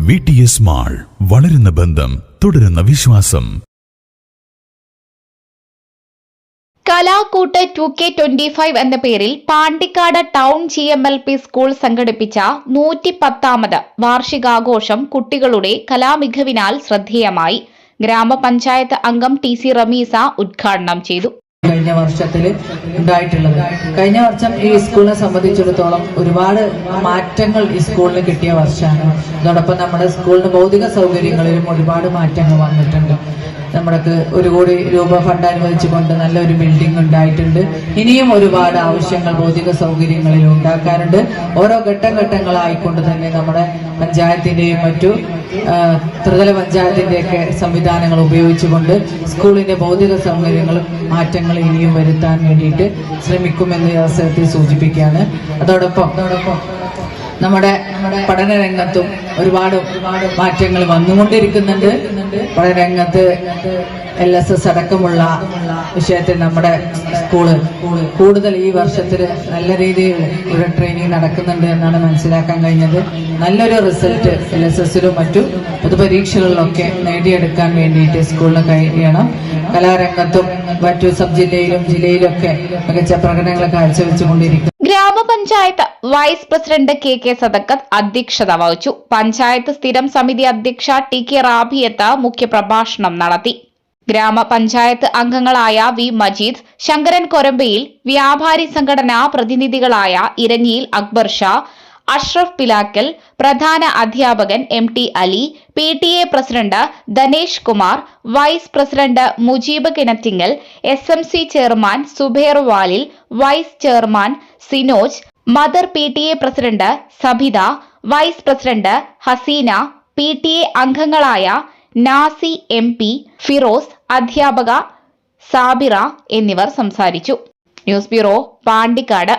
V T S mall വളരുന്ന ബന്ധം തുടരുന്ന വിശ്വാസം. കലാക്കൂട്ട് ടു കെ ട്വന്റി ഫൈവ് എന്ന പേരിൽ Pandikkad town G M L P school സംഘടിപ്പിച്ച നൂറ്റി പത്താമത് വാർഷികാഘോഷം കുട്ടികളുടെ കലാമികവിനാൽ ശ്രദ്ധേയമായി. ഗ്രാമപഞ്ചായത്ത് അംഗം ടി സി റമീസ ഉദ്ഘാടനം ചെയ്തു. കഴിഞ്ഞ വർഷത്തിൽ ഉണ്ടായിട്ടുള്ളത്. കഴിഞ്ഞ വർഷം ഈ സ്കൂളിനെ സംബന്ധിച്ചിടത്തോളം ഒരുപാട് മാറ്റങ്ങൾ ഈ സ്കൂളിന് കിട്ടിയ വർഷമാണ്. അതോടൊപ്പം നമ്മുടെ സ്കൂളിന് ഭൗതിക സൗകര്യങ്ങളിലും ഒരുപാട് മാറ്റങ്ങൾ വന്നിട്ടുണ്ട്. നമ്മൾക്ക് ഒരു കോടി രൂപ ഫണ്ട് അനുവദിച്ചുകൊണ്ട് നല്ലൊരു ബിൽഡിംഗ് ഉണ്ടായിട്ടുണ്ട്. ഇനിയും ഒരുപാട് ആവശ്യങ്ങൾ ഭൗതിക സൗകര്യങ്ങളിൽ ഉണ്ടാക്കാനുണ്ട്. ഓരോ ഘട്ടം ഘട്ടങ്ങളായിക്കൊണ്ട് തന്നെ നമ്മുടെ പഞ്ചായത്തിന്റെയും മറ്റു ത്രിതല പഞ്ചായത്തിന്റെയൊക്കെ സംവിധാനങ്ങൾ ഉപയോഗിച്ചുകൊണ്ട് സ്കൂളിന്റെ ഭൗതിക സൗകര്യങ്ങളും മാറ്റങ്ങൾ ഇനിയും വരുത്താൻ വേണ്ടിയിട്ട് ശ്രമിക്കുമെന്ന് അവസരത്തിൽ സൂചിപ്പിക്കുകയാണ്. അതോടൊപ്പം അതോടൊപ്പം നമ്മുടെ പഠന രംഗത്തും ഒരുപാട് ഒരുപാട് മാറ്റങ്ങൾ വന്നുകൊണ്ടിരിക്കുന്നുണ്ട്. പഠനരംഗത്ത് എൽ എസ് എസ് അടക്കമുള്ള വിഷയത്തിൽ നമ്മുടെ സ്കൂൾ കൂടുതൽ ഈ വർഷത്തിൽ നല്ല രീതിയിൽ ഒരു ട്രെയിനിങ് നടക്കുന്നുണ്ട് എന്നാണ് മനസ്സിലാക്കാൻ കഴിഞ്ഞത്. നല്ലൊരു റിസൾട്ട് എൽ എസ് എസിലും മറ്റു പൊതുപരീക്ഷകളിലൊക്കെ നേടിയെടുക്കാൻ വേണ്ടിയിട്ട് സ്കൂളിന് കഴിയണം. കലാരംഗത്തും മറ്റു സബ് ജില്ലയിലും ജില്ലയിലൊക്കെ മികച്ച പ്രകടനങ്ങൾ കാഴ്ചവെച്ചുകൊണ്ടിരിക്കുന്നു. ഗ്രാമപഞ്ചായത്ത് vice president K K Sadakkath അധ്യക്ഷത വഹിച്ചു. പഞ്ചായത്ത് സ്ഥിരം സമിതി അധ്യക്ഷ ടി കെ റാബിയത്ത് മുഖ്യപ്രഭാഷണം നടത്തി. ഗ്രാമപഞ്ചായത്ത് അംഗങ്ങളായ വി മജീദ് ശങ്കരൻ കൊരമ്പയിൽ വ്യാപാരി സംഘടനാ പ്രതിനിധികളായ ഇരഞ്ഞിയിൽ അക്ബർ ഷാ അഷ്റഫ് പിലാക്കൽ പ്രധാന അധ്യാപകൻ M T Ali P T A president Dhanesh Kumar vice president Mujeeb Kinattingal S M C chairman Subair Valil vice chairman Sinoj mother P T A president Sabitha vice president Haseena P T A അംഗങ്ങളായ Nasi M P Firoz അധ്യാപക സാബിറ എന്നിവർ സംസാരിച്ചു. News bureau Pandikkad.